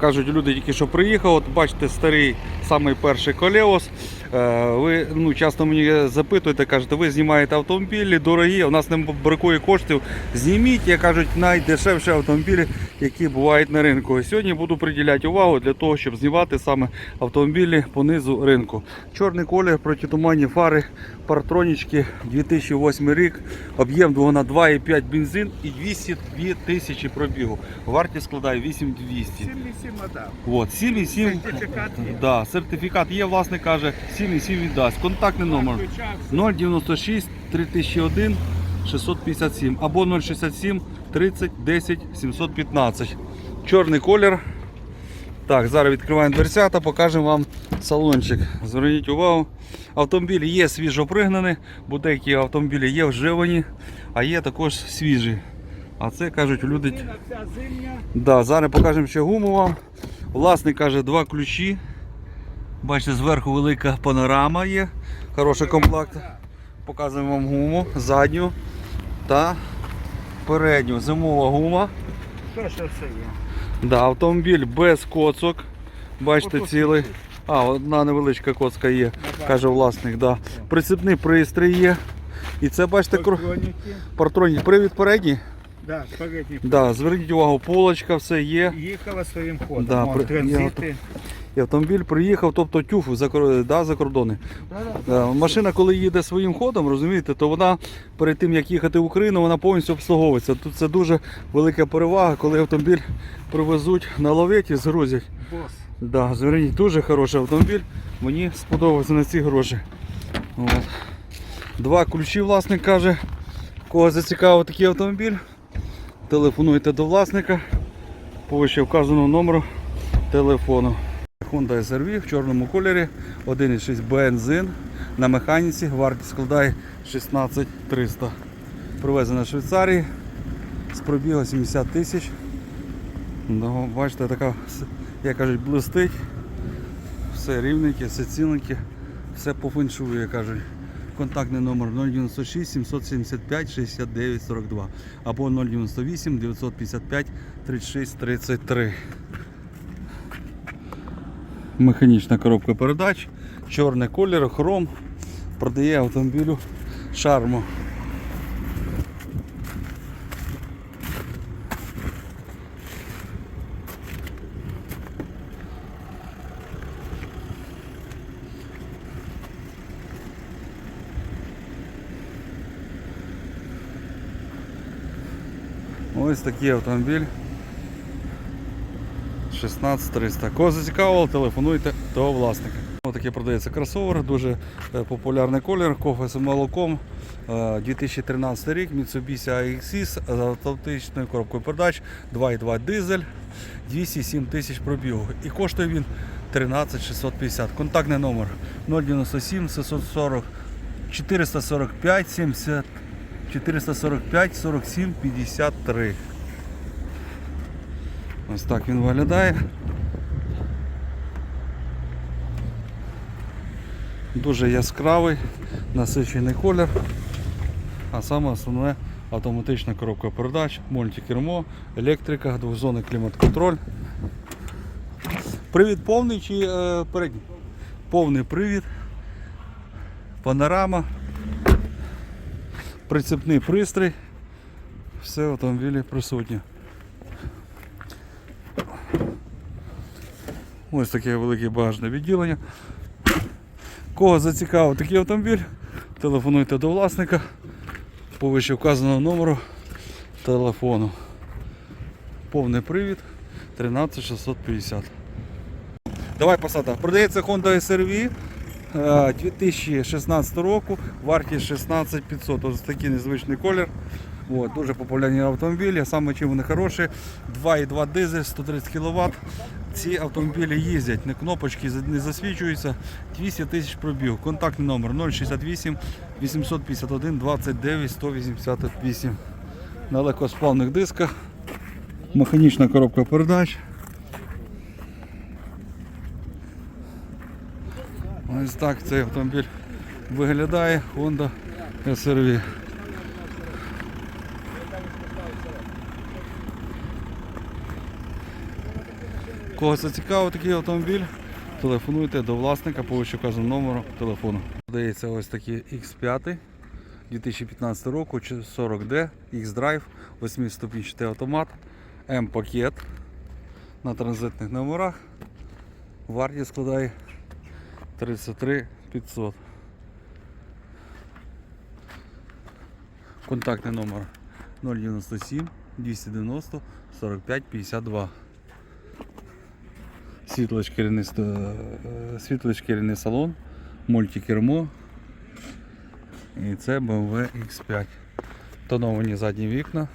кажуть, люди тільки що приїхав. От бачите, старий самий перший колеос. Е, Ви ну, часто мені запитуєте, кажете, ви знімаєте автомобілі дорогі, у нас не бракує коштів. Зніміть, як кажуть, найдешевші автомобілі, які бувають на ринку. Сьогодні буду приділяти увагу для того, щоб знімати саме автомобілі по низу ринку. Чорний колір, протитуманні фари, партронічки, 2008 рік, об'єм двигуна 2,5 бензин і 202 тисячі пробігу. Вартість складає 8200. 77. От, 7,7. Сертифікат є. Да, сертифікат є, власник каже, 7,7 віддасть. Контактний номер 096 3001 657 або 067 30 10 715. Чорний колір. Так, зараз відкриваємо дверцята, покажемо вам салончик. Зверніть увагу. Автомобіль є свіжопригнані, бо деякі автомобілі є вживані, а є також свіжі. А це кажуть люди. Да, зараз покажемо ще гуму вам. Власник каже, два ключі. Бачите, зверху велика панорама є. Хороший комплект. Показуємо вам гуму, задню та передню. Зимова гума. Що все є? Да, автомобіль без коцок. Бачите, цілий. А, одна невеличка коцка є, каже власник. Да. Прицепний пристрій є. І це бачите кру... Партронні. Привід передній. Да, передні. Да, зверніть увагу, полочка, все є. Їхала своїм ходом. Да, при- транзити. І автомобіль приїхав, тобто тюф за, да, за кордони. Е, Машина, коли їде своїм ходом, розумієте, то вона перед тим як їхати в Україну, вона повністю обслуговується. Тут це дуже велика перевага, коли автомобіль привезуть на ловеті, згрузять. Да, зверніть, дуже хороший автомобіль. Мені сподобався на ці гроші. От. Два ключі власник каже. Кого зацікавив такий автомобіль, телефонуйте до власника по вище вказаному номеру телефону. Honda SRV в чорному кольорі, 1,6 бензин на механіці, вартість складає 16300. Привезена з Швейцарії з пробігу 70 тисяч. Ну, бачите, така, як кажуть, блистить. Все рівненьке, все ціленьке, все по феншую, як кажуть. Контактний номер 096 775 69 42 або 098 955 36 33. Механічна коробка передач, чорний колір, хром, продає автомобілю шарму. Ось такий автомобіль. 16300. Кого зацікавило, телефонуйте до власника. Ось такий продається кросовер, дуже е, популярний колір, кофе з молоком. Е, 2013 рік, Mitsubishi AXS з автоматичною коробкою передач, 2.2 дизель, 207 тисяч пробігу. І коштує він 13 650. Контактний номер 097 640 445 70 445 47 53. Ось так він виглядає. Дуже яскравий, насичений колір. А саме основне автоматична коробка передач, мультикермо, електрика, двохзонний клімат-контроль. Привід повний чи е, передній? Повний привід, панорама, прицепний пристрій. Все в автомобілі присутнє. Ось таке велике багажне відділення. Кого зацікавив такий автомобіль, телефонуйте до власника по вище вказаному номеру телефону. Повний привід 13650. Давай посада. Продається Honda SRV е, 2016 року, вартість 16500. Ось такий незвичний колір. От, дуже популярні автомобілі, саме чим вони хороші. 2,2 дизель, 130 кВт. Ці автомобілі їздять, не кнопочки не засвічуються. 200 тисяч пробіг. Контактний номер 068 851 29 188. На легкосплавних дисках. Механічна коробка передач. Ось так цей автомобіль виглядає Honda SRV. Кого зацікавив такий автомобіль, телефонуйте до власника по вищеказаному номеру телефону. Подається ось такий X5 2015 року 40D, X-Drive, 8-ступінчатий автомат, М-пакет на транзитних номерах. Вартість складає 33 500. Контактний номер 097 290 45 52. Світло шкіряний, е, світло салон, мультикермо. І це BMW X5. Тоновані задні вікна.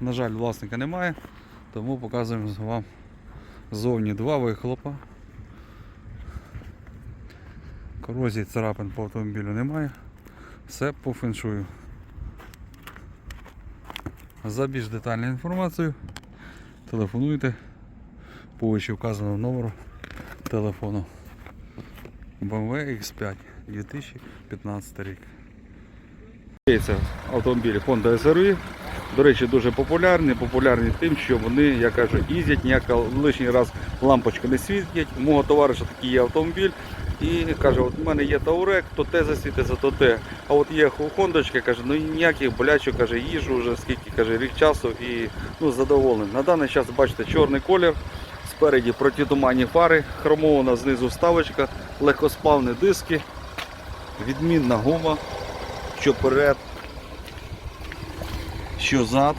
На жаль, власника немає, тому показуємо вам зовні два вихлопа. Корозії царапин по автомобілю немає. Все по феншую. За більш детальною інформацією телефонуйте по вище номеру телефону. BMW X5 2015 рік. Автомобілі Honda SRV. До речі, дуже популярні. Популярні тим, що вони, я кажу, їздять, ніяка лишній раз лампочка не світять. У мого товариша такий є автомобіль. І каже, от в мене є Таурек, то те засвітиться, то те. А от є Хондочка, каже, ну ніяких болячок, каже, їжу вже скільки каже, рік часу і ну, задоволений. На даний час бачите чорний колір, спереді протитуманні фари, хромована знизу вставочка, легкосплавні диски, відмінна гума, що перед, що зад.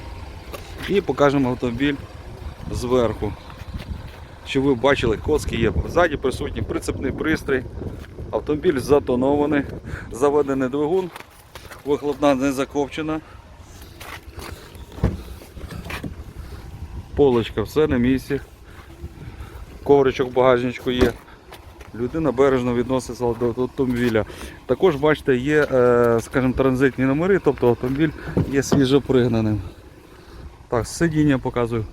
І покажемо автомобіль зверху. Щоб ви бачили, коски є. Ззаді присутній прицепний пристрій. Автомобіль затонований, заведений двигун, вихлопна не закопчена. Полочка, все на місці. Ковричок в багажничку є. Людина бережно відноситься до автомобіля. Також, бачите, є, е, скажімо, транзитні номери, тобто автомобіль є свіжопригнаним. Так, сидіння показую.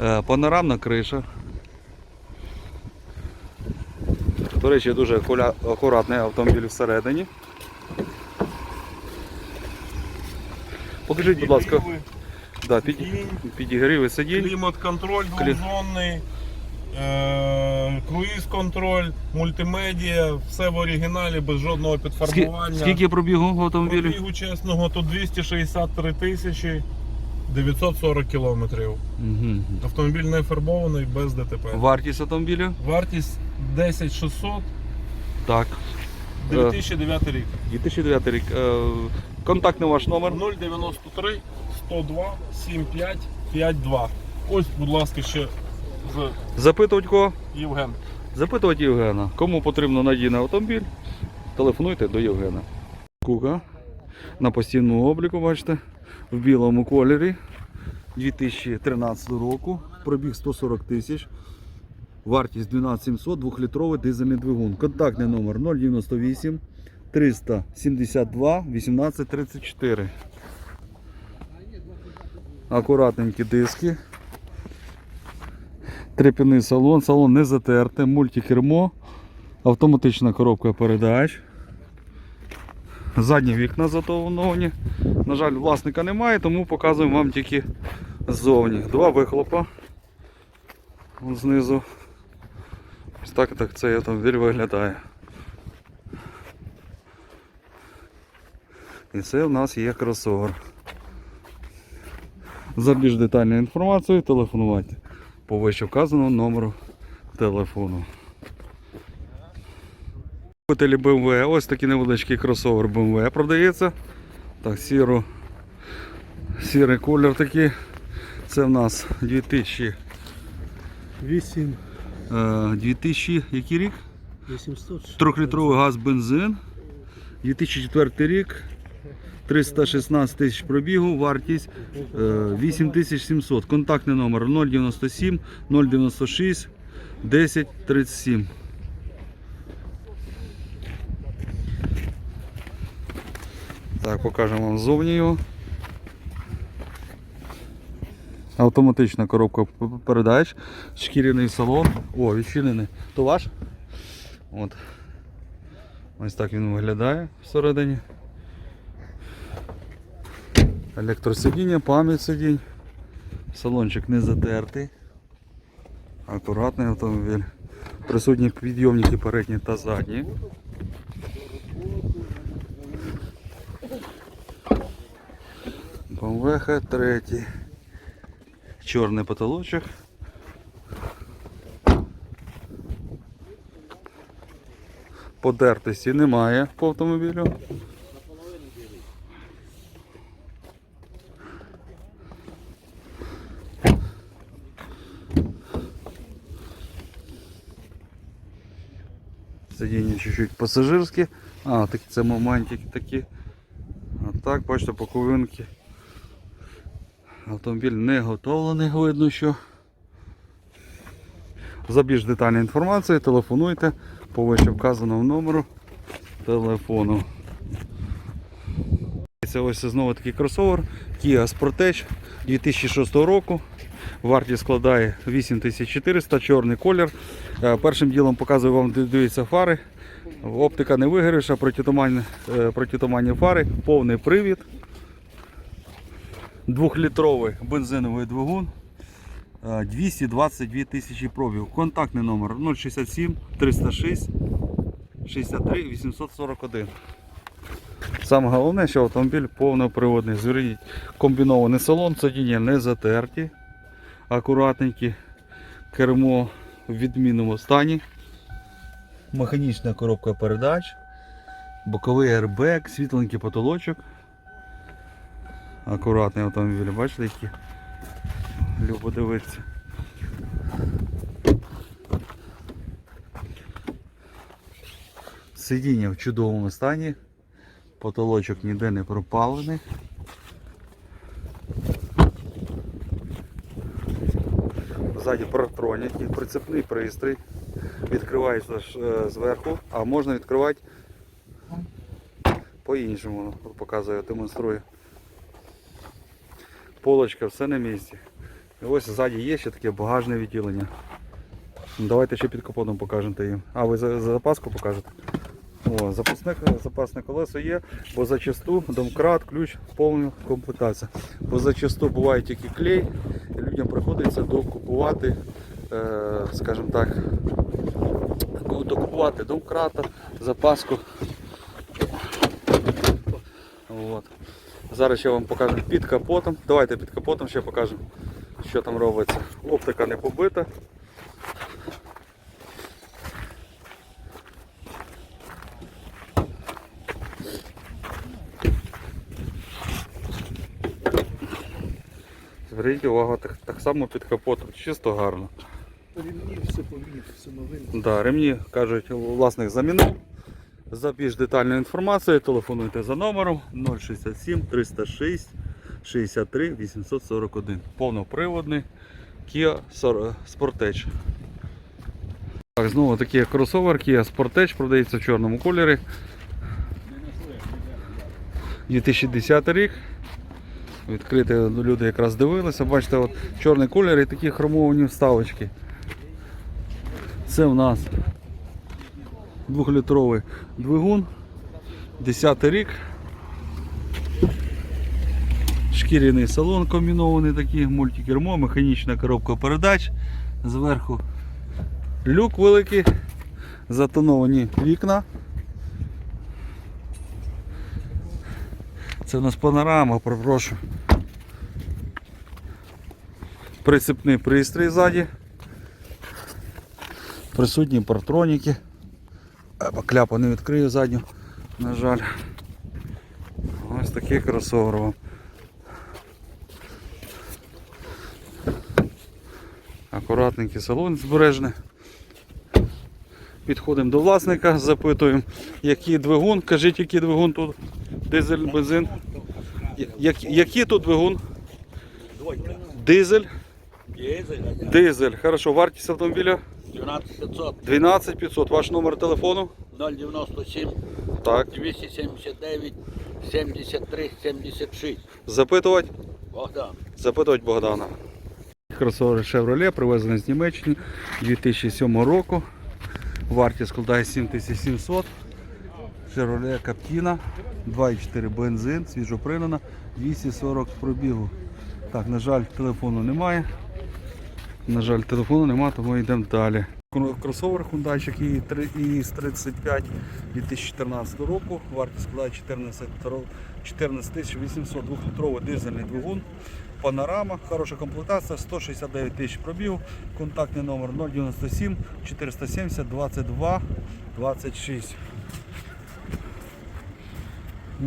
Е, Панорамна криша. До речі, дуже акуратний автомобіль всередині. Покажіть, будь ласка, да, під, підігріви сидінь. Клімат-контроль Клі- двохзонний, е- круїз-контроль, мультимедіа, все в оригіналі, без жодного підфарбування. Скільки пробігу в автомобілі? Пробігу чесного тут 263 тисячі 940 кілометрів. Угу. Автомобіль не фарбований, без ДТП. Вартість автомобіля? Вартість 10 600, Так. 2009 рік. 2009 рік. Е, Контактний ваш номер. 093 102 75 52. Ось, будь ласка, ще з Запитувати кого? Євген. Запитувати Євгена. Кому потрібно надійний автомобіль, телефонуйте до Євгена. Кука на постійному обліку, бачите, в білому кольорі 2013 року. Пробіг 140 тисяч. Вартість 12700, 2-літровий дизельний двигун. Контактний номер 098 372 1834. Акуратненькі диски. Треп'яний салон, салон не затертий, мультикермо, автоматична коробка передач. Задні вікна затоновані. На жаль, власника немає, тому показуємо вам тільки ззовні. Два вихлопа Вон знизу. Ось так, так цей автомобіль виглядає. І це в нас є кросовер. За більш детальною інформацією телефонувати по вище вказаному номеру телефону. Любителі BMW, ось такий невеличкий кросовер BMW продається. Так, сіро, сірий колір такий. Це в нас 2000, 8 е, 2000 який рік? 800. Трьохлітровий газ бензин. 2004 рік. 316 тисяч пробігу, вартість е, 8700. Контактний номер 097 096 10 37. Так, покажемо вам ззовні його. Автоматична коробка передач, шкіряний салон. О, відчинений. То ваш? От. Ось так він виглядає всередині. Електросидіння, пам'ять сидінь. Салончик не затертий. Акуратний автомобіль. Присутні підйомники передні та задні. BMW Х3. Чорний потолочок. Подертості немає по автомобілю. Сидіння чуть-чуть пасажирське. А, такі це моментики такі. А так, бачите, боковинки. Автомобіль не готовлений, видно, що. За більш детальною інформацією телефонуйте по вище вказаному номеру телефону. Це ось знову такий кросовер Kia Sportage 2006 року. Вартість складає 8400, чорний колір. Е, Першим ділом показую вам, де дивіться фари. Оптика не вигоріша, е, протитуманні фари, повний привід. Двохлітровий бензиновий двигун. Е, 222 тисячі пробів. Контактний номер 067 306 63 841. Саме головне, що автомобіль повноприводний. Зверніть комбінований салон, сидіння не затерті, акуратненькі, кермо в відмінному стані, механічна коробка передач, боковий airbag, світленький потолочок. Акуратний автомобіль, бачите, які любо дивитися. Сидіння в чудовому стані. Потолочок ніде не пропалений. Ззаді протроніки, прицепний пристрій. Відкривається е, зверху, а можна відкривати по-іншому. Показую, демонструю. Полочка, все на місці. І ось ззаді є ще таке багажне відділення. Давайте ще під капотом покажемо їм. А, ви за, за запаску покажете? О, запасне, запасне колесо є, бо зачасту домкрат, ключ, повна комплектація. Бо зачасту буває тільки клей, і людям приходиться докупувати, скажімо так, докупувати домкрата, запаску. От. Зараз ще вам покажу під капотом. Давайте під капотом ще покажемо, що там робиться. Оптика не побита. Зверніть увагу, так, так само під капотом, чисто гарно. Ремні все поміняти, все новинне. Да, ремні, кажуть, власник замінив. За більш детальною інформацією телефонуйте за номером 067 306 63 841. Повноприводний Kia Sportage. Так, знову такий кросовер Kia Sportage продається в чорному кольорі. 2010 рік. Відкрити люди якраз дивилися. Бачите, от чорний колір і такі хромовані вставочки. Це в нас двохлітровий двигун, 10 рік. Шкіряний салон комбінований такий, мультикермо, механічна коробка передач. Зверху люк великий, затоновані вікна. Це у нас панорама, прошу. Прицепний пристрій ззаді. Присутні партроніки. Або кляпа не відкрию задню, на жаль. Ось такий кросовер вам. Акуратненький салон збережний. Підходимо до власника, запитуємо, який двигун. Кажіть, який двигун тут. Дизель, бензин. Я- як- який тут двигун? Дизель. Дизель. Хорошо, вартість автомобіля 12500 12500. Ваш номер телефону? 097 Так. 279 73 76. Запитувати? Богдан. Запитувати Богдана. Кросовер Chevrolet привезений з Німеччини 2007 року. Вартість складає 7700. Chevrolet Captiva 2,4 бензин, свіжопринена, 240 пробігу. Так, на жаль, телефону немає. На жаль, телефону нема, тому йдемо далі. Кро- Кросовер Hyundai і 35 2014 року. Вартість складає 14, 14 800 2-літровий дизельний двигун. Панорама, хороша комплектація, 169 тисяч пробіг, контактний номер 097 470 22 26.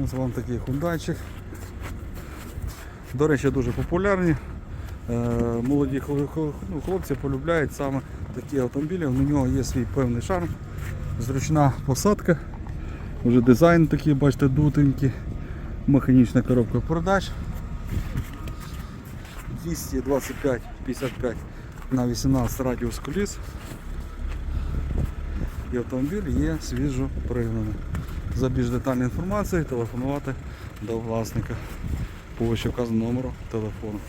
Ось вам такий хундайчик. До речі, дуже популярні. Е, Молоді ну, хлопці полюбляють саме такі автомобілі. У нього є свій певний шарм, зручна посадка, вже дизайн такий, бачите, дутенький, механічна коробка передач. 225-55 на 18 радіус коліс. І автомобіль є свіжо пригнаний. За більш детальною інформацією телефонувати до власника по вище вказаному номеру телефону.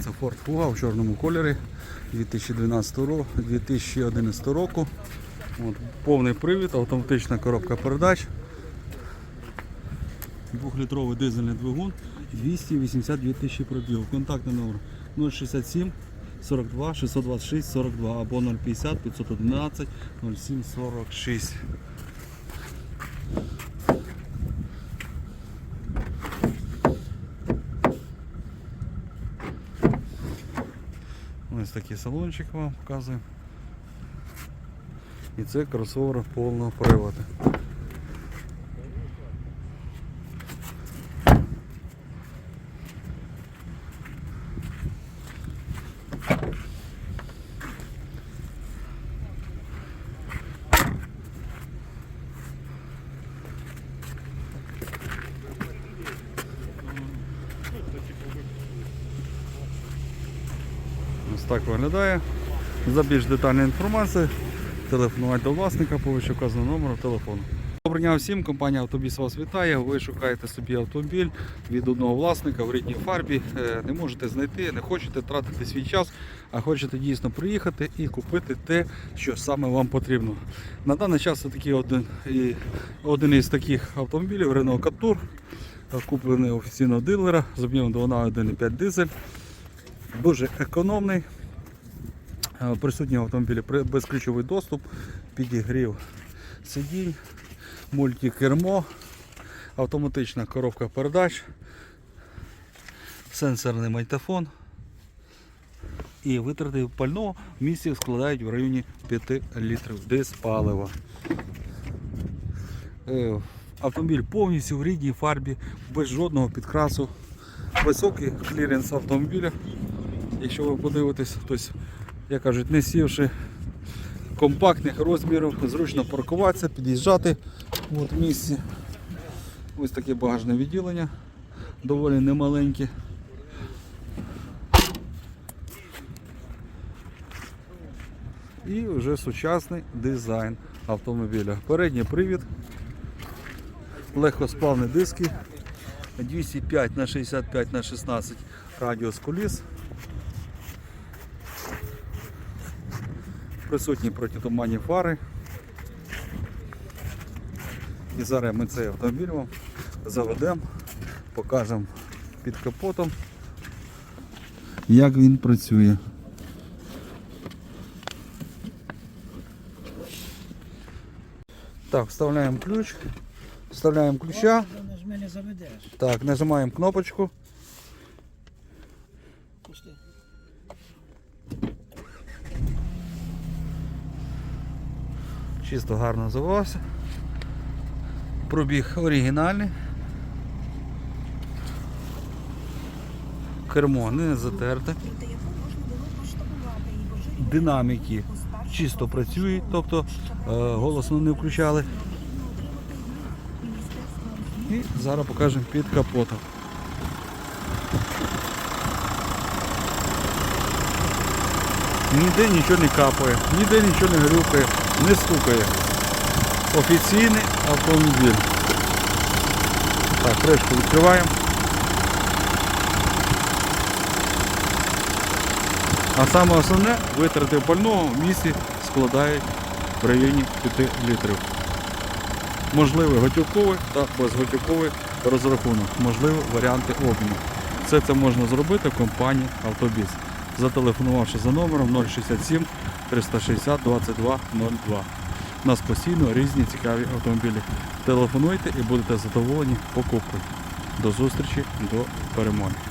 Це Ford Fuga в чорному кольорі 2012 року, 2011 року. От, повний привід, автоматична коробка передач. Двохлітровий дизельний двигун, 282 тисячі пробігів. Контактний номер 067 42 626 42 або 050 511 07 Ось такий салончик вам показую. І це кросовер повного приводу. Ось так виглядає. За більш детальною інформацією телефонувати до власника по вище вказаному номеру телефону. Доброго дня всім, компанія Автобіс вас вітає. Ви шукаєте собі автомобіль від одного власника в рідній фарбі. Е, Не можете знайти, не хочете тратити свій час, а хочете дійсно приїхати і купити те, що саме вам потрібно. На даний час це такий один, і- один із таких автомобілів Renault Captur, куплений офіційно у дилера з об'ємом двигуна 1,5 дизель. Дуже економний. Е, Присутній в автомобілі безключовий доступ, підігрів сидінь, мультикермо, автоматична коробка передач, сенсорний майтофон і витрати пального в місті складають в районі 5 літрів диспалива. Е, Автомобіль повністю в рідній фарбі, без жодного підкрасу. Високий кліренс автомобіля. Якщо ви подивитесь, тобто, як кажуть, не сівши компактних розмірів, зручно паркуватися, під'їжджати в місці. Ось таке багажне відділення, доволі немаленьке. І вже сучасний дизайн автомобіля. Передній привід, легкосплавні диски, 205 на 65 на 16 радіус коліс. Присутні протитуманні фари. І зараз ми цей автомобіль вам заведемо, покажемо під капотом, як він працює. Так, вставляємо ключ, вставляємо ключа, так, нажимаємо кнопочку. Чисто гарно завелося. Пробіг оригінальний. Кермо не затерте. Динаміки чисто працюють, тобто е, голосно не включали. І зараз покажемо під капотом. Ніде нічого не капає, ніде нічого не грюкає, не стукає. Офіційний автомобіль. Так, кришку відкриваємо. А саме основне, витрати пального в місті складають в районі 5 літрів. Можливий готівковий та безготівковий розрахунок, можливі варіанти обміну. Все це можна зробити в компанії Автобіс. зателефонувавши за номером 067 360 22 02. У нас постійно різні цікаві автомобілі. Телефонуйте і будете задоволені покупкою. До зустрічі, до перемоги.